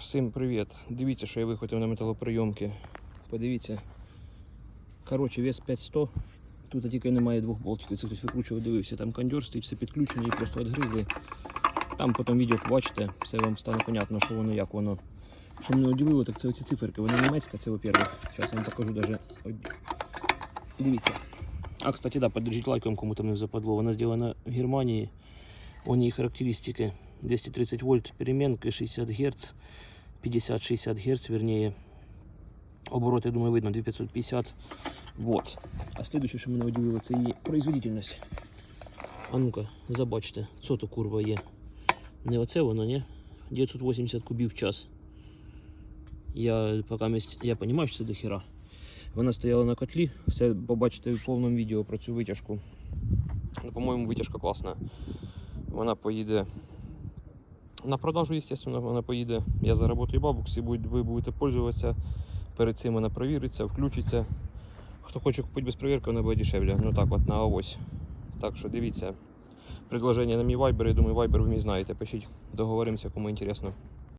Всім привіт! Дивіться, що я вихватив на металоприйомки. Подивіться. Коротше, вес 5100. Тут тільки немає двох болтиків. Це хтось викручував, дивився. Там кондьор стоїть, все підключено, її просто відгризли. Там потім відео побачите, все вам стане понятно, що воно, як воно. Що мене удивило, так це оці циферки. Вона німецька, це во-первых. Зараз вам покажу даже. Дивіться. А, кстати, да, подержіть лайком, кому там не западло. Вона зроблена в Германії. У ній характеристики 230 вольт переменка, 60 Гц, 50-60 Гц, вернее. Оборот, я думаю, видно, 2550 Вот. А следующее, що мене удивило, це її производительність. А ну-ка, забачте, що то курва є. Не оце воно, ні? 980 кубів в час. Я поки мість, я розумію, що це до хера. Вона стояла на котлі, все побачите в повному відео про цю витяжку. Ну, По-моєму, витяжка класна. Вона поїде на продажу, звісно, вона поїде. Я заработаю бабок, всі будуть, ви будете пользуватися. Перед цим вона провіриться, включиться. Хто хоче купити без перевірки, вона буде дешевле. Ну так от на авось. Так що дивіться. Предложення на мій вайбер, я думаю, вайбер ви мій знаєте. Пишіть, договоримося, кому інтересно.